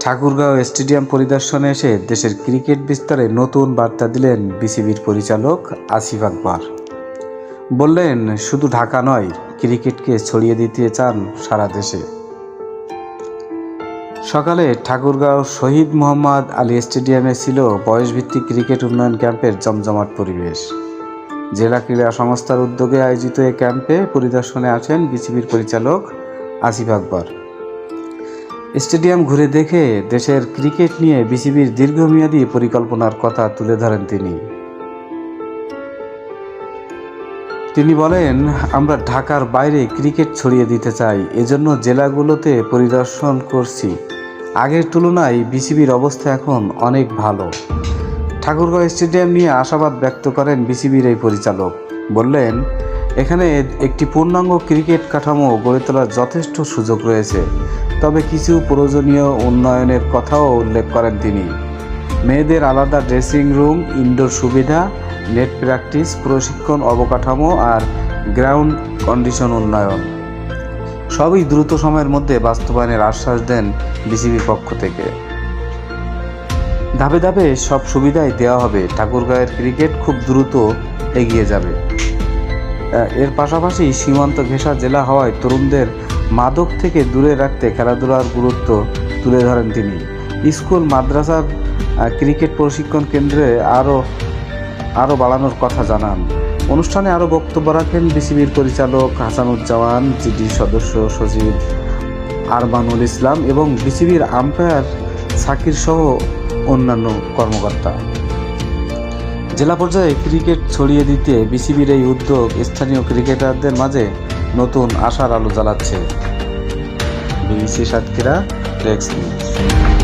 Thakurgaon stadium পরিদর্শনে এসে দেশের ক্রিকেট বিস্তারে নতুন বার্তা দিলেন বিসিবির পরিচালক আসিফ আকবর। বললেন, শুধু ঢাকা নয়, ক্রিকেটকে ছড়িয়ে দিতে চান সারা দেশে। সকালে ঠাকুরগাঁও শহীদ মোহাম্মদ আলী স্টেডিয়ামে ছিল বয়সভিত্তিক ক্রিকেট উন্নয়ন ক্যাম্পের জমজমাট পরিবেশ। জেলা ক্রীড়া সংস্থার উদ্যোগে আয়োজিত এই ক্যাম্পে পরিদর্শনে আছেন বিসিবির পরিচালক আসিফ আকবর। স্টেডিয়াম ঘুরে দেখে দেশের ক্রিকেট নিয়ে বিসিবির দীর্ঘমেয়াদী পরিকল্পনার কথা তুলে ধরেন তিনি। তিনি বলেন, আমরা ঢাকার বাইরে ক্রিকেট ছড়িয়ে দিতে চাই, এজন্য জেলাগুলোতে পরিদর্শন করছি। আগের তুলনায় বিসিবির অবস্থা এখন অনেক ভালো। ঠাকুরগাঁও স্টেডিয়াম নিয়ে আশাবাদ ব্যক্ত করেন বিসিবির এই পরিচালক। বললেন, এখানে একটি পূর্ণাঙ্গ ক্রিকেট কাঠামো গড়ে তোলার যথেষ্ট সুযোগ রয়েছে। তবে কিছু প্রয়োজনীয় উন্নয়নের কথাও উল্লেখ করেন তিনি। মেয়েদের আলাদা ড্রেসিং রুম, ইনডোর সুবিধা, নেট প্র্যাকটিস, প্রশিক্ষণ অবকাঠামো আর গ্রাউন্ড কন্ডিশন উন্নয়ন। সবই দ্রুত সময়ের মধ্যে বাস্তবায়নের আশ্বাস দেন বিসিবির পক্ষ থেকে। ধাপে ধাপে সব সুবিধাই দেওয়া হবে। ঠাকুরগাঁয়ের ক্রিকেট খুব দ্রুত এগিয়ে যাবে। এর পাশাপাশি সীমান্ত ঘেঁষা জেলা হওয়ায় তরুণদের মাদক থেকে দূরে রাখতে খেলাধুলার গুরুত্ব তুলে ধরেন তিনি। স্কুল, মাদ্রাসার ক্রিকেট প্রশিক্ষণ কেন্দ্রে আরও আরও বাড়ানোর কথা জানান। অনুষ্ঠানে আরও বক্তব্য রাখেন বিসিবির পরিচালক হাসানুজ্জামান জিডি সদস্য সচিব আরমানুল ইসলাম এবং বিসিবির আম্পায়ার সাকির সহ অন্যান্য কর্মকর্তা। জেলা পর্যায়ে ক্রিকেট ছড়িয়ে দিতে বিসিবির এই উদ্যোগ স্থানীয় ক্রিকেটারদের মাঝে নতুন আশার আলো জ্বালাচ্ছে। BBC Satkhira news.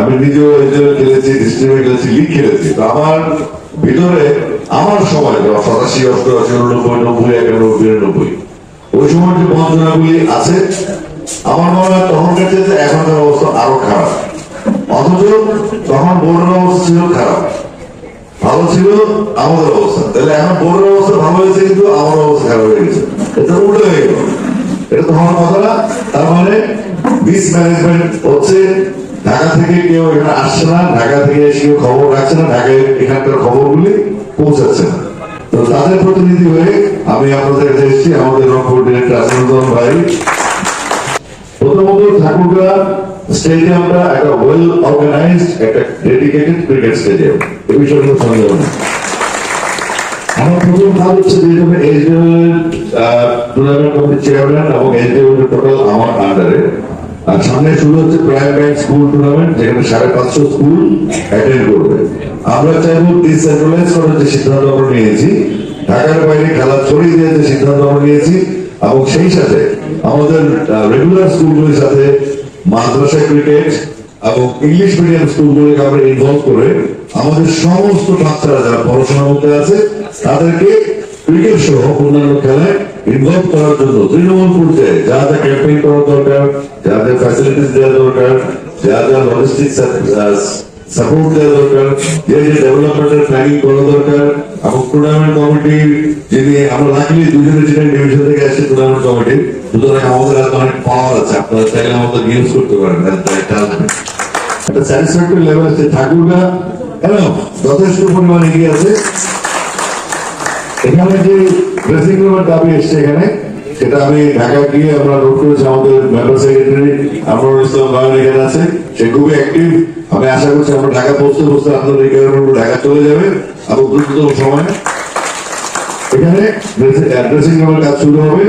আমি নিজেও এজেন্ট খেলেছি ডিস্ট্রিক্টে খেলেছি লিগ খেলেছি। তো আমার ভিতরে আমার সময় যখন সাতাশি, অষ্টআশি, উননব্বই, নব্বই, একানব্বই বিরানব্বই ওই সময় যে বঞ্চনাগুলি আছে, আমার মনে হয় তখনকার চেয়ে এখনকার অবস্থা আরও খারাপ। অথচ তখন বোর্ডের অবস্থা ছিল খারাপ। ভালো ছিল আমাদের অবস্থা। তাহলে এখন বোর্ডের অবস্থা ভালো হয়েছে কিন্তু আমার অবস্থা খারাপ হয়ে গেছে। এটা উল্টো হয়ে গেল। এটা তো হওয়ার কথা না। তার মানে মিস ম্যানেজমেন্ট হচ্ছে ঢাকা থেকে কেউ এখানে আসছে না, ঢাকা থেকে এসে কেউ খবর রাখছে না ঢাকায় এখানকার খবরগুলি পৌঁছাচ্ছে না। তো তাদের প্রতিনিধি হয়ে আমি আপনাদের কাছে এসেছি, আমাদের রংপুর ডিরেক্টর আসিফুজ্জামান ভাই। প্রথমত ঠাকুরগা স্টেডিয়ামটা একটা ওয়েল অর্গানাইজড একটা ডেডিকেটেড ক্রিকেট স্টেডিয়াম এ বিষয়ে কোনো সন্দেহ নেই। আমার প্রথম কাজ হচ্ছে যে হিসেবে এসডিএল টুর্নামেন্ট চেয়ারম্যান এবং এসডিএল টোটাল আমার আন্ডারে আর সামনে শুরু হচ্ছে ব্যাংক স্কুল টুর্নামেন্ট যেখানে সাড়ে পাঁচশো স্কুল অ্যাটেন্ড করবে। আমরা চাইব ডিসেন্ট্রালাইজ করার যে সিদ্ধান্ত আমরা নিয়েছি, ঢাকার বাইরে খেলা ছড়িয়ে দেওয়ার যে সিদ্ধান্ত আমরা নিয়েছি, এবং সেই সাথে আমাদের রেগুলার স্কুলগুলির সাথে মাদ্রাসা ক্রিকেট এবং ইংলিশ মিডিয়াম স্কুলগুলোকে আমরা ইনভলভ করে আমাদের সমস্ত বাচ্চারা যারা পড়াশোনার মধ্যে আছে, তাদেরকে ক্রিকেট সহ অন্যান্য খেলায় ইনভলভ করার জন্য তৃণমূল পর্যায়ে যা যা ক্যাম্পেইন করা দরকার, যা যা ফ্যাসিলিটিস দেওয়া দরকার, যা যা লজিস্টিক সাপোর্ট দেওয়া দরকার, যে যে ডেভেলপমেন্টের প্ল্যানিং করা দরকার, এবং টুর্নামেন্ট কমিটির যিনি, আমরা লাকিলি দুজনে ছিলেন ডিভিশন থেকে আসছে টুর্নামেন্ট কমিটি সুতরাং আমাদের হাতে অনেক পাওয়ার আছে। আপনারা চাইলে আমাদের ইউজ করতে পারেন একটা স্যাটিসফ্যাক্টরি লেভেল আছে ঠাকুরগা কেন? যথেষ্ট পরিমাণ এগিয়ে আছে। এখানে যে ড্রেসিং রুমের দাবি এসছে এখানে, সেটা আমি ঢাকা গিয়ে আমরা নোট করেছি, আমাদের মেম্বার সেক্রেটারি আমরুল ইসলাম গায়ন এখানে আছে। সে খুবই অ্যাক্টিভ আমি আশা করছি আমরা ঢাকা পৌঁছতে পৌঁছতে আপনাদের রিকোয়ারমেন্ট ঢাকা চলে যাবে, আরও দ্রুততম সময়। এখানে ড্রেসিং রুমের কাজ শুরু হবে।